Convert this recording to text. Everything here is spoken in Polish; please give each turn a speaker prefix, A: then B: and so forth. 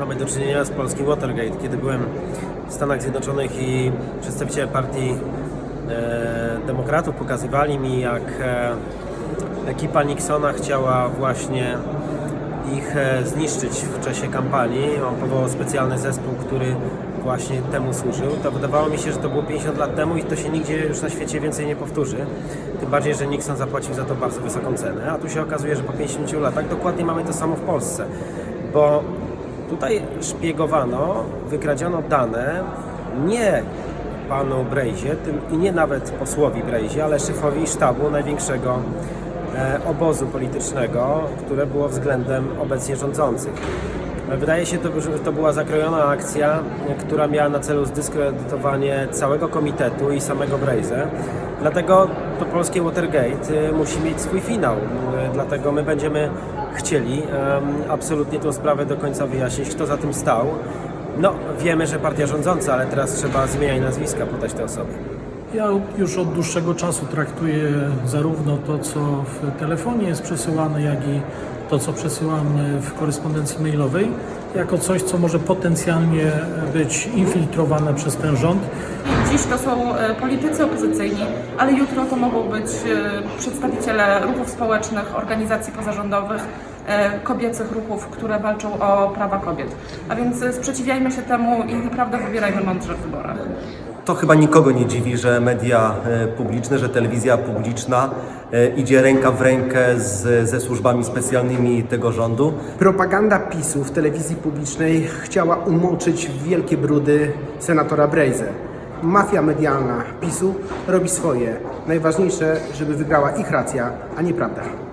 A: mamy do czynienia z polskim Watergate. Kiedy byłem w Stanach Zjednoczonych i przedstawiciele partii e, demokratów pokazywali mi, jak e, ekipa Nixona chciała właśnie ich e, zniszczyć w czasie kampanii. On powołał specjalny zespół, który właśnie temu służył. To wydawało mi się, że to było 50 lat temu i to się nigdzie już na świecie więcej nie powtórzy. Tym bardziej, że Nixon zapłacił za to bardzo wysoką cenę. A tu się okazuje, że po 50 latach dokładnie mamy to samo w Polsce. Bo tutaj szpiegowano, wykradziono dane nie panu Brejzie tym, i nie nawet posłowi Brejzie, ale szefowi sztabu największego e, obozu politycznego, które było względem obecnie rządzących. Wydaje się, to, że to była zakrojona akcja, która miała na celu zdyskredytowanie całego komitetu i samego Brejze. Dlatego to polskie Watergate e, musi mieć swój finał. E, Dlatego my będziemy chcieli absolutnie tę sprawę do końca wyjaśnić, kto za tym stał. No, wiemy, że partia rządząca, ale teraz trzeba zmieniać nazwiska, podać te osoby.
B: Ja już od dłuższego czasu traktuję zarówno to, co w telefonie jest przesyłane, jak i to, co przesyłamy w korespondencji mailowej, jako coś, co może potencjalnie być infiltrowane przez ten rząd.
C: Dziś to są e, politycy opozycyjni, ale jutro to mogą być e, przedstawiciele ruchów społecznych, organizacji pozarządowych, e, kobiecych ruchów, które walczą o prawa kobiet. A więc sprzeciwiajmy się temu i naprawdę wybierajmy mądrze w wyborach.
D: To chyba nikogo nie dziwi, że media e, publiczne, że telewizja publiczna e, idzie ręka w rękę z, ze służbami specjalnymi tego rządu.
E: Propaganda PiSu w telewizji publicznej chciała umoczyć w wielkie brudy senatora Brejzę. Mafia medialna PiSu robi swoje. Najważniejsze, żeby wygrała ich racja, a nie prawda.